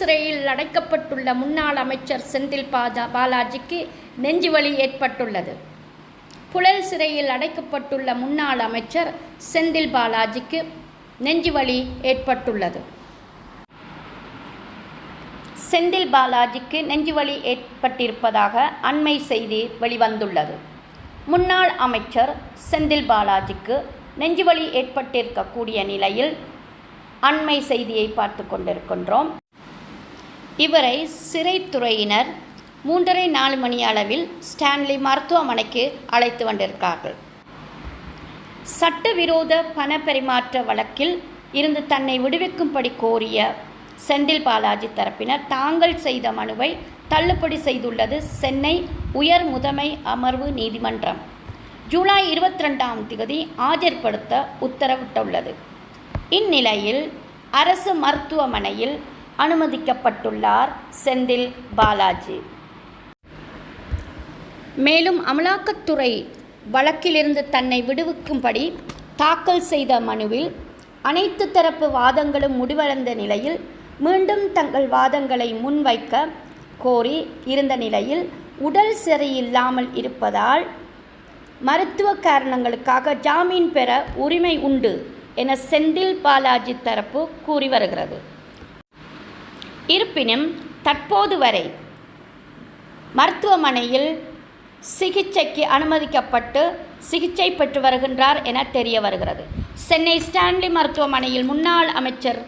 சிறையில் அடைக்கப்பட்டுள்ள முன்னாள் அமைச்சர் செந்தில் பாஜா பாலாஜிக்கு நெஞ்சுவலி ஏற்பட்டுள்ளது. புழல் சிறையில் அடைக்கப்பட்டுள்ள முன்னாள் அமைச்சர் செந்தில் பாலாஜிக்கு நெஞ்சுவலி ஏற்பட்டுள்ளது. செந்தில் பாலாஜிக்கு நெஞ்சுவலி ஏற்பட்டிருப்பதாக அண்மை செய்தி வெளிவந்துள்ளது. முன்னாள் அமைச்சர் செந்தில் பாலாஜிக்கு நெஞ்சுவலி ஏற்பட்டிருக்கக்கூடிய நிலையில் அண்மை செய்தியை பார்த்து கொண்டிருக்கின்றோம். இவரை சிறைத்துறையினர் மூன்றரை நாலு மணி அளவில் ஸ்டான்லி மருத்துவமனைக்கு அழைத்து வந்திருக்கார்கள். சட்டவிரோத பண பரிமாற்ற வழக்கில் இருந்து தன்னை விடுவிக்கும்படி கோரிய செந்தில் பாலாஜி தரப்பினர் தாங்கள் செய்த மனுவை தள்ளுபடி செய்துள்ளது சென்னை உயர் முதன்மை அமர்வு நீதிமன்றம். ஜூலை இருபத்தி ரெண்டாம் தேதி ஆஜர்படுத்த உத்தரவிட்டுள்ளது. இந்நிலையில் அரசு மருத்துவமனையில் அனுமதிக்கப்பட்டுள்ளார். செந்தில் பாலாஜி. மேலும் அமலாக்கத்துறை வழக்கிலிருந்து தன்னை விடுவிக்கும்படி தாக்கல் செய்த மனுவில் அனைத்து தரப்பு வாதங்களும் முடிவடைந்த நிலையில் மீண்டும் தங்கள் வாதங்களை முன்வைக்க கோரி இருந்த நிலையில் உடல் சரியில்லாமல் இருப்பதால் மருத்துவ காரணங்களுக்காக ஜாமீன் பெற உரிமை உண்டு என செந்தில் பாலாஜி தரப்பு கூறி வருகிறது. இருப்பினும் தற்போது வரை மருத்துவமனையில் சிகிச்சைக்கு அனுமதிக்கப்பட்டு சிகிச்சை பெற்று வருகின்றார் என தெரிய வருகிறது. சென்னை ஸ்டான்லி மருத்துவமனையில் முன்னாள் அமைச்சர்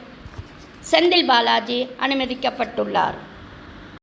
செந்தில் பாலாஜி அனுமதிக்கப்பட்டுள்ளார்.